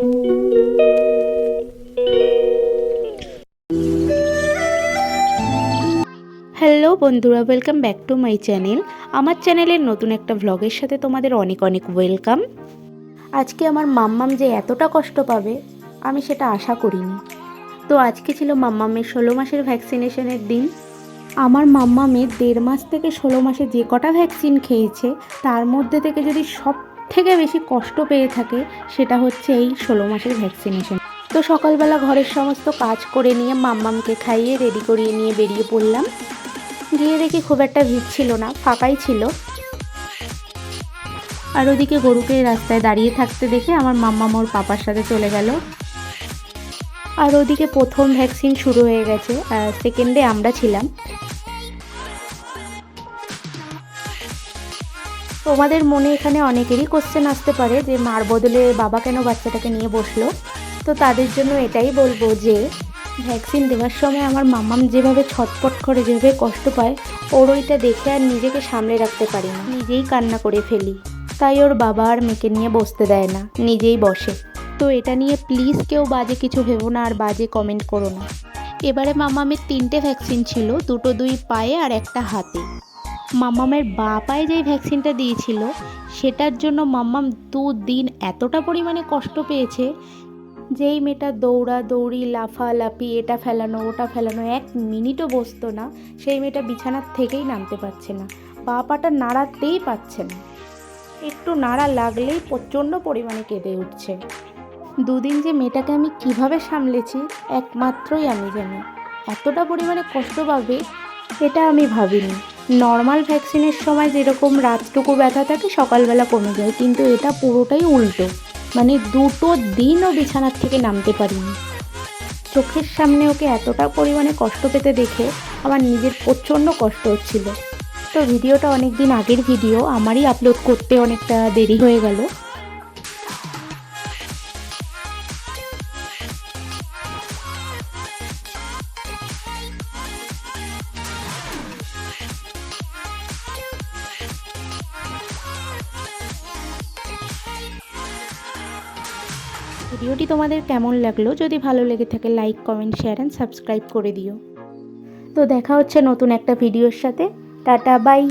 Hello বন্ধুরা welcome back to my channel আমার চ্যানেলের নতুন একটা ভ্লগের সাথে তোমাদের অনেক অনেক ওয়েলকাম আজকে আমার মাম্মাম যে এতটা কষ্ট পাবে, আমি সেটা আশা করিনি। তো আজকে ছিল মাম্মামের ষোলো মাসের ভ্যাকসিনেশনের দিন। আমার মাম্মামের দেড় মাস থেকে ষোলো মাসে যে কটা ভ্যাকসিন খেয়েছে, তার মধ্যে থেকে যদি সব থেকে বেশি কষ্ট পেয়ে থাকে সেটা হচ্ছে এই ষোলো মাসের ভ্যাকসিনেশন তো সকালবেলা ঘরের সমস্ত কাজ করে নিয়ে মাম্মামকে খাইয়ে রেডি করিয়ে নিয়ে বেরিয়ে পড়লাম। গিয়ে দেখি খুব একটা ভিড় ছিল না, ফাঁকাই ছিল। আর ওদিকে গরুকে রাস্তায় দাঁড়িয়ে থাকতে দেখে আমার মাম্মা মোর পাপার সাথে চলে গেল। আর ওদিকে প্রথম ভ্যাকসিন শুরু হয়ে গেছে আর সেকেন্ডে আমরা ছিলাম। তোমাদের মনে এখানে অনেকেরই কোশ্চেন আসতে পারে যে মার বদলে বাবা কেন বাচ্চাটাকে নিয়ে বসল? তো তাদের জন্য এটাই বলব যে ভ্যাকসিন দেওয়ার সময় আমার মাম্মাম যেভাবে ছটপট করে যেভাবে কষ্ট পায়, ওর ওইটা দেখে আর নিজেকে সামলে রাখতে পারি না। নিজেই কান্না করে ফেলি। তাই ওর বাবা আর মেয়েকে নিয়ে বসতে দেয় না, নিজেই বসে। তো এটা নিয়ে প্লিজ কেউ বাজে কিছু ভেবো না আর বাজে কমেন্ট করো না। এবারে মাম্মামের তিনটে ভ্যাকসিন ছিল, দুটো দুই পায়ে আর একটা হাতে। মাম্মামের বা পায়ে যেই ভ্যাকসিনটা দিয়েছিল, সেটার জন্য মাম্মাম দু দিন এতটা পরিমাণে কষ্ট পেয়েছে যেই মেয়েটা দৌড়া দৌড়ি লাফালাফি, এটা ফেলানো, ওটা ফেলানো, এক মিনিটও বসতো না। সেই মেয়েটা বিছানার থেকেই নামতে পারছে না। পা পাটা নাড়াতেই পাচ্ছে না। একটু নাড়া লাগলেই প্রচণ্ড পরিমাণে কেঁদে উঠছে। দুদিন যে মেয়েটাকে আমি কীভাবে সামলেছি, একমাত্রই আমি জানি। এতটা পরিমাণে কষ্ট পাবে, এটা আমি ভাবিনি। নর্মাল ভ্যাকসিনের সময় যেরকম রাতটুকু ব্যথা থাকে, সকালবেলা কমে যায়। কিন্তু এটা পুরোটাই উল্টো। মানে দুটো দিনও বিছানার থেকে নামতে পারিনি। চোখের সামনে ওকে এতটা পরিমাণে কষ্ট পেতে দেখে আমার নিজের প্রচণ্ড কষ্ট হচ্ছিল। তো ভিডিওটা অনেক দিন আগের ভিডিও, আমারই আপলোড করতে অনেকটা দেরি হয়ে গেল। ভিডিওটি তোমাদের কেমন লাগল? যদি ভালো লেগে থাকে like comment share and subscribe করে দিও। তো দেখা হচ্ছে নতুন একটা ভিডিওর সাথে। Tata bye